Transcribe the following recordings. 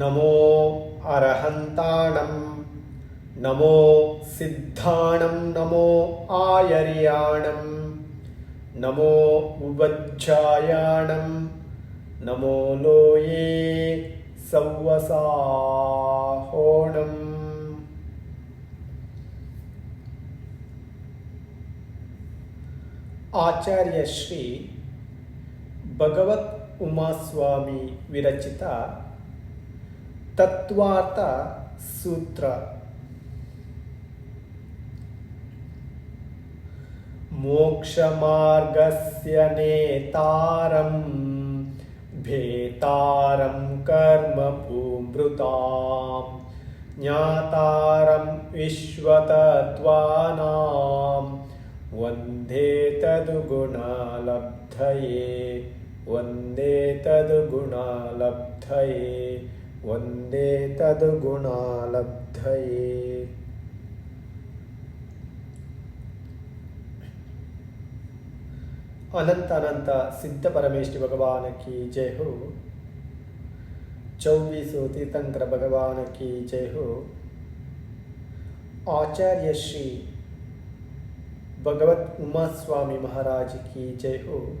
നമോ അർഹന്താണം നമോ സിദ്ധാണം നമോ ആയര്യാണം നമോ ഉപച്ഛായാണം നമോ ലോയേ സവസാഹോണം ആചാര്യ ശ്രീ ഭഗവത് ഉമാസ്വാമി വിരചിത ತತ್ವಾರ್ಥ ಸೂತ್ರ मोक्षमार्गस्य नेतारं भेतारं कर्मभूमृतां ज्ञातारं विश्वतत्त्वानां वन्दे तद्गुणालब्धये वन्दे तद्गुणालब्धये वंदे तद्गुणालब्धये। अनंत अनंत सिद्ध परमेश्वर भगवान की जय हो। चौबीसों तीर्थंकर भगवान की जय हो। आचार्य श्री भगवत उमा स्वामी महाराज की जय हो।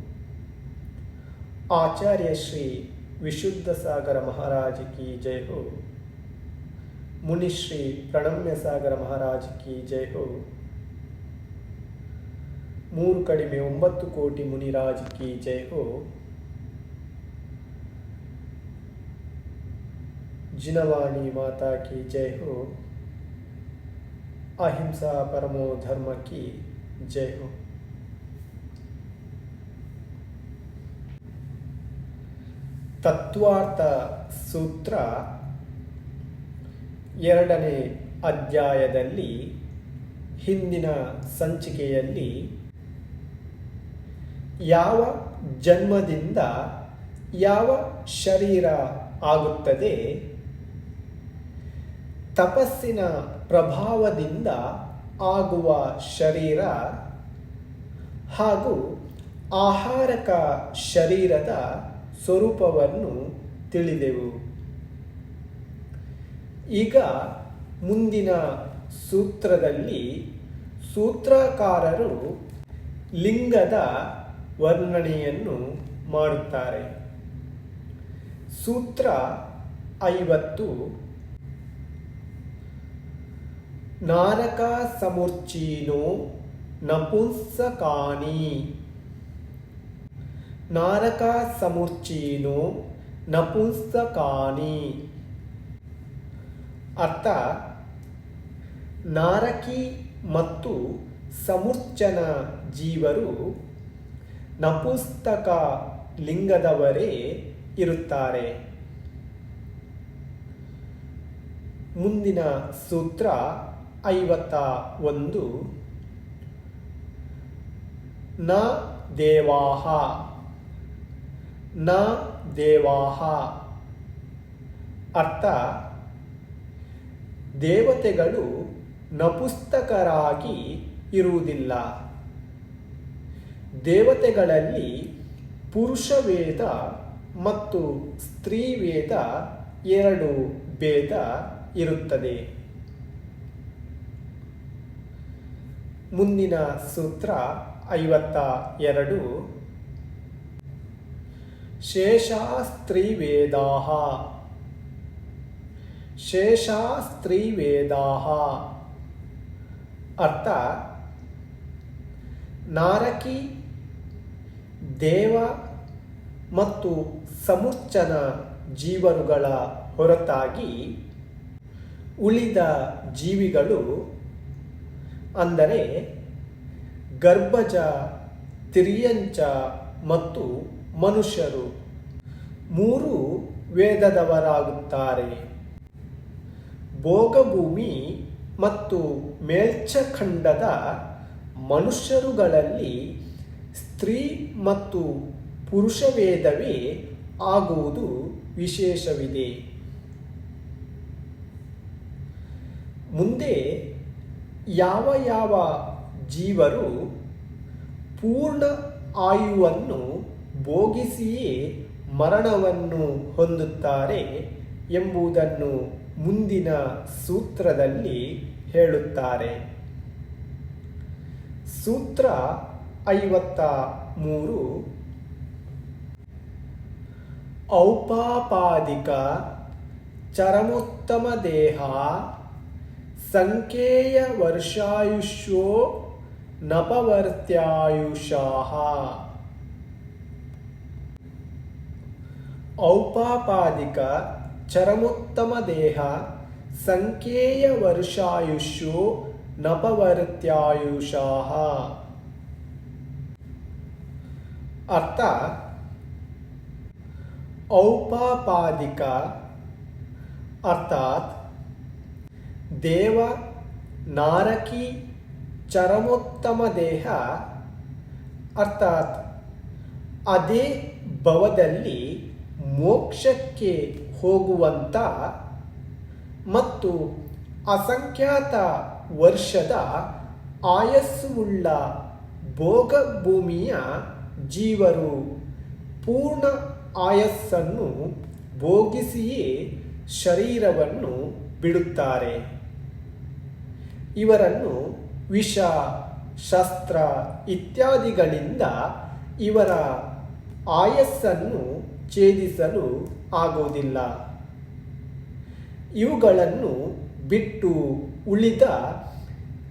आचार्य श्री विशुद्ध सागर महाराज की जय हो मुनिश्री प्रणम्य सागर महाराज की जय हो ಮೂರು ಕಡಿಮೆ ಒಂಬತ್ತು ಕೋಟಿ ಮುನಿರಾಜ್ ಕಿ ಜೈ ಹೋ ಜಿನವಾಣಿ ಮಾತಾ ಕಿ ಜೈ ಹೋ ಅಹಿಂಸಾ ಪರಮೋ ಧರ್ಮ ಕಿ ಜೈ ಹೋ ತತ್ವಾರ್ಥ ಸೂತ್ರ ಎರಡನೇ ಅಧ್ಯಾಯದಲ್ಲಿ ಹಿಂದಿನ ಸಂಚಿಕೆಯಲ್ಲಿ ಯಾವ ಜನ್ಮದಿಂದ ಯಾವ ಶರೀರ ಆಗುತ್ತದೆ, ತಪಸ್ಸಿನ ಪ್ರಭಾವದಿಂದ ಆಗುವ ಶರೀರ ಹಾಗೂ ಆಹಾರಕ ಶರೀರದ ಸ್ವರೂಪವನ್ನು ತಿಳಿದೆವು. ಈಗ ಮುಂದಿನ ಸೂತ್ರದಲ್ಲಿ ಸೂತ್ರಕಾರರು ಲಿಂಗದ ವರ್ಣನೆಯನ್ನು ಮಾಡುತ್ತಾರೆ. ಸೂತ್ರ ಐವತ್ತು. ನಾರಕ ಸಮುರ್ಚೀನೋ ನಪುಂಸಕಾನಿ ನಾರಕ ಸಮುರ್ಚೀನೋ ನಪುಂಸಕಾನಿ ಅರ್ಥ, ನಾರಕಿ ಮತ್ತು ಸಮುರ್ಚನ ಜೀವರು ನಪುಸ್ತಕ ಲಿಂಗದವರೇ ಇರುತ್ತಾರೆ. ಮುಂದಿನ ಸೂತ್ರ ಐವತ್ತ ಒಂದು. ನ ದೇವಾಹ. ನ ದೇವಾಹ. ಅರ್ಥ, ದೇವತೆಗಳು ನಪುಸ್ತಕರಾಗಿ ಇರುವುದಿಲ್ಲ. ದೇವತೆಗಳಲ್ಲಿ ಪುರುಷ ವೇದ ಮತ್ತು ಸ್ತ್ರೀವೇದ ಎರಡು ಭೇದ ಇರುತ್ತದೆ. ಮುಂದಿನ ಸೂತ್ರ ಐವತ್ತ ಎರಡು. ಶೇಷಾಸ್ತ್ರೀ ವೇದಾಹ ಶೇಷಾಸ್ತ್ರೀ ವೇದಾಹ ಅರ್ಥ, ನಾರಕಿ, ದೇವ ಮತ್ತು ಸಮುಚ್ಚನ ಜೀವರುಗಳ ಹೊರತಾಗಿ ಉಳಿದ ಜೀವಿಗಳು ಅಂದರೆ ಗರ್ಭಜ, ತಿರಿಯಂಚ ಮತ್ತು ಮನುಷ್ಯರು ಮೂರು ವೇದದವರಾಗುತ್ತಾರೆ ಭೋಗಭೂಮಿ ಮತ್ತು ಮೇಲ್ಚಖಂಡದ ಮನುಷ್ಯರುಗಳಲ್ಲಿ ಸ್ತ್ರೀ ಮತ್ತು ಪುರುಷ ವೇದವೇ ಆಗುವುದು ವಿಶೇಷವಿದೆ. ಮುಂದೆ ಯಾವ ಯಾವ ಜೀವರು ಪೂರ್ಣ ಆಯುವನ್ನು ಭೋಗಿಸಿಯೇ ಮರಣವನ್ನು ಹೊಂದುತ್ತಾರೆ ಎಂಬುದನ್ನು ಮುಂದಿನ ಸೂತ್ರದಲ್ಲಿ ಹೇಳುತ್ತಾರೆ. ಸೂತ್ರ ಐವತ್ತ ಮೂರು. ಔಪಾಪಾದಿಕ ಚರಮೋತ್ತಮ ದೇಹ ಸಂಕೇಯ ವರ್ಷಾಯುಷ್ಯೋ ನಪವರ್ತ್ಯಾಯುಷಾಹ. ಔಪಾಪಾದಿಕ ಚರಮೋತ್ತಮ ದೇಹ ಸಂಕೇಯ ವರ್ಷಾಯುಷು ನಪವರ್ತ್ಯಾಯುಷಾಹ. ಅರ್ಥ? ಔಪಾಪಾದಿಕ ಅರ್ಥಾತ್ ದೇವ ನಾರಕಿ ಚರಮೋತ್ತಮ ದೇಹ ಅರ್ಥಾತ್ ಅದೇ ಭವದಲ್ಲಿ ಮೋಕ್ಷಕ್ಕೆ ಹೋಗುವಂತ ಮತ್ತು ಅಸಂಖ್ಯಾತ ವರ್ಷದ ಆಯಸ್ಸುಳ್ಳ ಭೋಗಭೂಮಿಯ ಜೀವರು ಪೂರ್ಣ ಆಯಸ್ಸನ್ನು ಭೋಗಿಸಿಯೇ ಶರೀರವನ್ನು ಬಿಡುತ್ತಾರೆ. ಇವರನ್ನು ವಿಷ, ಶಸ್ತ್ರ ಇತ್ಯಾದಿಗಳಿಂದ ಇವರ ಆಯಸ್ಸನ್ನು ಛೇದಿಸಲು ಆಗೋದಿಲ್ಲ ಇವುಗಳನ್ನು ಬಿಟ್ಟು ಉಳಿದ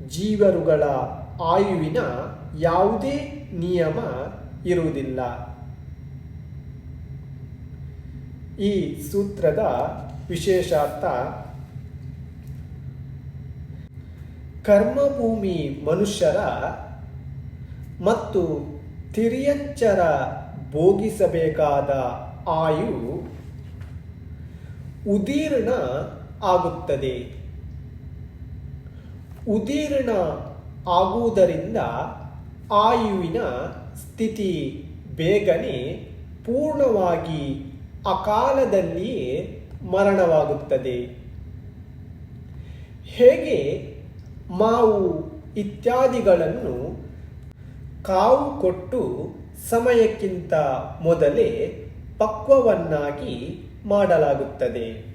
ಜೀವರುಗಳ ಆಯುವಿನ ಯಾವುದೇ ನಿಯಮ ಇರುವುದಿಲ್ಲ. ಈ ಸೂತ್ರದ ವಿಶೇಷಾರ್ಥ ಕರ್ಮಭೂಮಿ ಮನುಷ್ಯರ ಮತ್ತು ತಿರಿಯಚ್ಚರ ಭೋಗಿಸಬೇಕಾದ ಆಯು ಉದೀರ್ಣ ಆಗುತ್ತದೆ. ಉದೀರ್ಣ ಆಗುವುದರಿಂದ ಆಯುವಿನ ಸ್ಥಿತಿ ಬೇಗನೆ ಪೂರ್ಣವಾಗಿ ಅಕಾಲದಲ್ಲಿಯೇ ಮರಣವಾಗುತ್ತದೆ. ಹೇಗೆ ಮಾವು ಇತ್ಯಾದಿಗಳನ್ನು ಕಾವು ಕೊಟ್ಟು ಸಮಯಕ್ಕಿಂತ ಮೊದಲೇ ಪಕ್ವವನ್ನಾಗಿ ಮಾಡಲಾಗುತ್ತದೆ.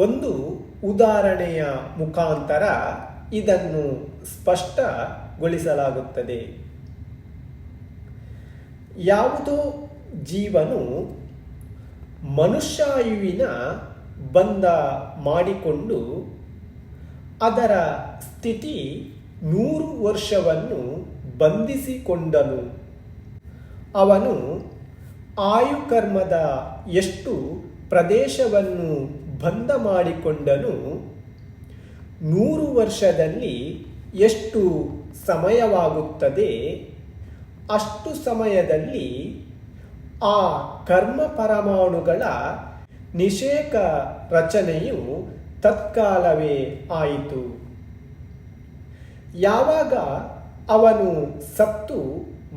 ಒಂದು ಉದಾಹರಣೆಯ ಮುಖಾಂತರ ಇದನ್ನು ಸ್ಪಷ್ಟಗೊಳಿಸಲಾಗುತ್ತದೆ. ಯಾವುದೋ ಜೀವನು ಮನುಷ್ಯಾಯುವಿನ ಬಂಧ ಮಾಡಿಕೊಂಡು ಅದರ ಸ್ಥಿತಿ ನೂರು ವರ್ಷವನ್ನು ಬಂಧಿಸಿಕೊಂಡನು. ಅವನು ಆಯುಕರ್ಮದ ಎಷ್ಟು ಪ್ರದೇಶವನ್ನು ಬಂಧ ಮಾಡಿಕೊಂಡನು, ನೂರು ವರ್ಷದಲ್ಲಿ ಎಷ್ಟು ಸಮಯವಾಗುತ್ತದೆ, ಅಷ್ಟು ಸಮಯದಲ್ಲಿ ಆ ಕರ್ಮ ಪರಮಾಣುಗಳ ನಿಷೇಕ ರಚನೆಯು ತತ್ಕಾಲವೇ ಆಯಿತು. ಯಾವಾಗ ಅವನು ಸತ್ತು,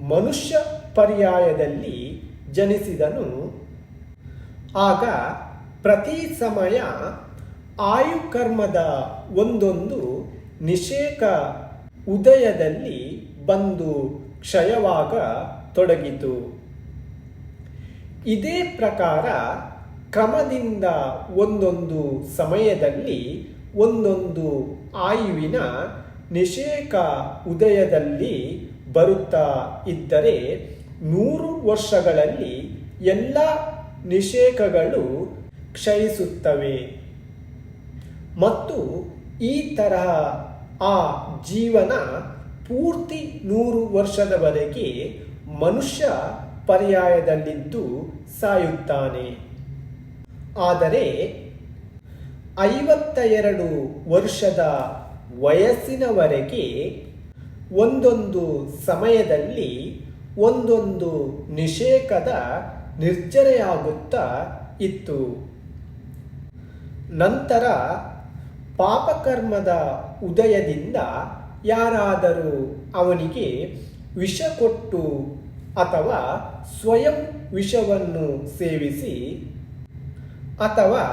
ಮನುಷ್ಯ ಪರ್ಯಾಯದಲ್ಲಿ ಜನಿಸಿದನು. ಆಗ ಪ್ರತಿ ಸಮಯ ಆಯುಕರ್ಮದ ಒಂದೊಂದು ನಿಷೇಕ ಉದಯದಲ್ಲಿ ಬಂದು ಕ್ಷಯವಾಗ ತೊಡಗಿತು. ಇದೇ ಪ್ರಕಾರ ಕ್ರಮದಿಂದ ಒಂದೊಂದು ಸಮಯದಲ್ಲಿ ಒಂದೊಂದು ಆಯುವಿನ ನಿಷೇಕ ಉದಯದಲ್ಲಿ ಬರುತ್ತಾ ಇದ್ದರೆ ನೂರು ವರ್ಷಗಳಲ್ಲಿ ಎಲ್ಲ ನಿಷೇಕಗಳು ಕ್ಷಯಿಸುತ್ತವೆ. ಮತ್ತು ಈ ತರಹ ಆ ಜೀವನ ಪೂರ್ತಿ ನೂರು ವರ್ಷದವರೆಗೆ ಮನುಷ್ಯ ಪರ್ಯಾಯದಲ್ಲಿದ್ದು ಸಾಯುತ್ತಾನೆ. ಆದರೆ ಐವತ್ತ ಎರಡು ವರ್ಷದ ವಯಸ್ಸಿನವರೆಗೆ ಒಂದೊಂದು ಸಮಯದಲ್ಲಿ ಒಂದೊಂದು ನಿಷೇಕದ ನಿರ್ಜರೆಯಾಗುತ್ತಾ ಇತ್ತು. ನಂತರ ಪಾಪಕರ್ಮದ ಉದಯದಿಂದ ಯಾರಾದರೂ ಅವನಿಗೆ ವಿಷ ಕೊಟ್ಟು ಅಥವಾ ಸ್ವಯಂ ವಿಷವನ್ನು ಸೇವಿಸಿ ಅಥವಾ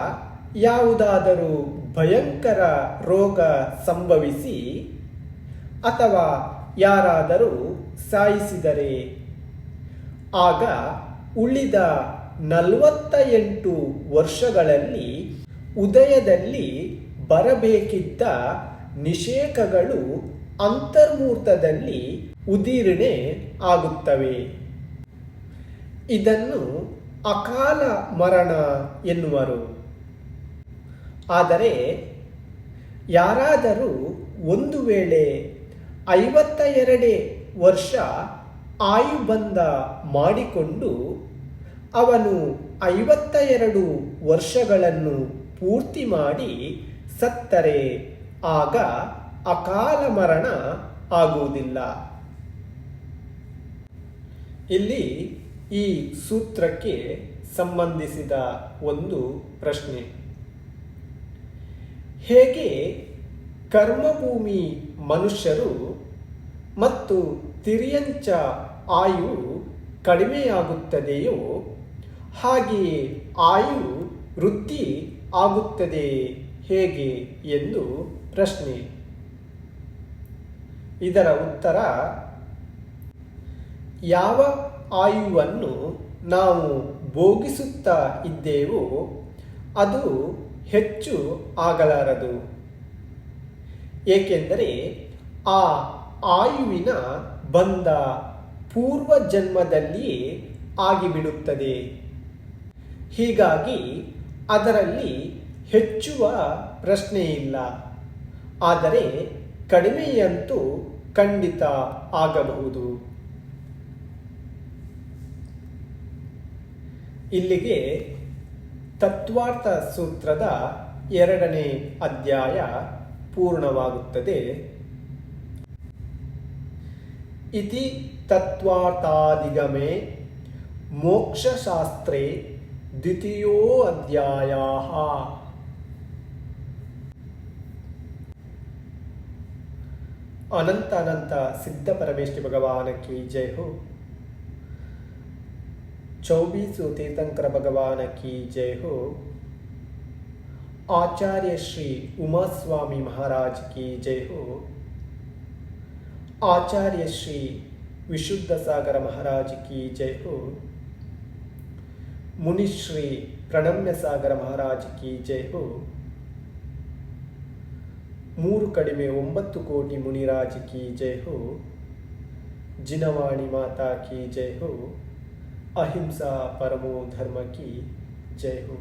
ಯಾವುದಾದರೂ ಭಯಂಕರ ರೋಗ ಸಂಭವಿಸಿ ಅಥವಾ ಯಾರಾದರೂ ಸಾಯಿಸಿದರೆ, ಆಗ ಉಳಿದ ನಲವತ್ತ ಎಂಟು ವರ್ಷಗಳಲ್ಲಿ ಉದಯದಲ್ಲಿ ಬರಬೇಕಿದ್ದ ನಿಷೇಕಗಳು ಅಂತರ್ಮೂರ್ತದಲ್ಲಿ ಉದೀರ್ಣೆ ಆಗುತ್ತವೆ. ಇದನ್ನು ಅಕಾಲ ಮರಣ ಎನ್ನುವರು. ಆದರೆ ಯಾರಾದರೂ ಒಂದು ವೇಳೆ ಐವತ್ತ ಎರಡೇ ವರ್ಷ ಆಯುಬಂಧ ಮಾಡಿಕೊಂಡು ಅವನು ಐವತ್ತ ಎರಡು ವರ್ಷಗಳನ್ನು ಪೂರ್ತಿ ಮಾಡಿ ಸತ್ತರೆ, ಆಗ ಅಕಾಲ ಮರಣ ಆಗುವುದಿಲ್ಲ. ಇಲ್ಲಿ ಈ ಸೂತ್ರಕ್ಕೆ ಸಂಬಂಧಿಸಿದ ಒಂದು ಪ್ರಶ್ನೆ. ಹೇಗೆ ಕರ್ಮಭೂಮಿ ಮನುಷ್ಯರು ಮತ್ತು ತಿರಿಯಂಚ ಆಯು ಕಡಿಮೆಯಾಗುತ್ತದೆಯೋ, ಹಾಗೆಯೇ ಆಯು ವೃದ್ಧಿ ಆಗುತ್ತದೆ ಹೇಗೆ ಎಂದು ಪ್ರಶ್ನೆ. ಇದರ ಉತ್ತರ, ಯಾವ ಆಯುವನ್ನು ನಾವು ಭೋಗಿಸುತ್ತಾ ಇದ್ದೇವೋ, ಅದು ಹೆಚ್ಚು ಆಗಲಾರದು. ಏಕೆಂದರೆ ಆ ಆಯುವಿನ ಬಂಧ ಪೂರ್ವ ಜನ್ಮದಲ್ಲಿ ಆಗಿಬಿಡುತ್ತದೆ. ಹೀಗಾಗಿ ಅದರಲ್ಲಿ ಹೆಚ್ಚುವ ಪ್ರಶ್ನೆ ಇಲ್ಲ. ಆದರೆ ಕಡಿಮೆಯಂತೂ ಖಂಡಿತ ಆಗಬಹುದು. ಇಲ್ಲಿಗೆ ತತ್ವಾರ್ಥ ಸೂತ್ರದ ಎರಡನೇ ಅಧ್ಯಾಯ ಪೂರ್ಣವಾಗುತ್ತದೆ. इति तत्त्वार्थादिगमे मोक्षशास्त्रे द्वितीयो द्वितीयोऽध्यायाः। अनंत अनंत सिद्ध परमेश्वर भगवान की जय हो। चौबीसो तीर्थंकर भगवान की जय हो। आचार्य श्री उमा स्वामी महाराज की जय हो। आचार्य श्री विशुद्ध सागर महाराज की जय हो मुनिश्री प्रणम्य सागर महाराज की जय हो ಮೂರು ಕಡಿಮೆ ಒಂಬತ್ತು ಕೋಟಿ ಮುನಿರಾಜ್ ಕಿ ಜೈ ಹೋ ಜಿನವಾಣಿ ಮಾತಾ ಕಿ ಜೈ ಹೋ ಅಹಿಂಸಾ ಪರಮೋ ಧರ್ಮ ಕಿ ಜೈ ಹೋ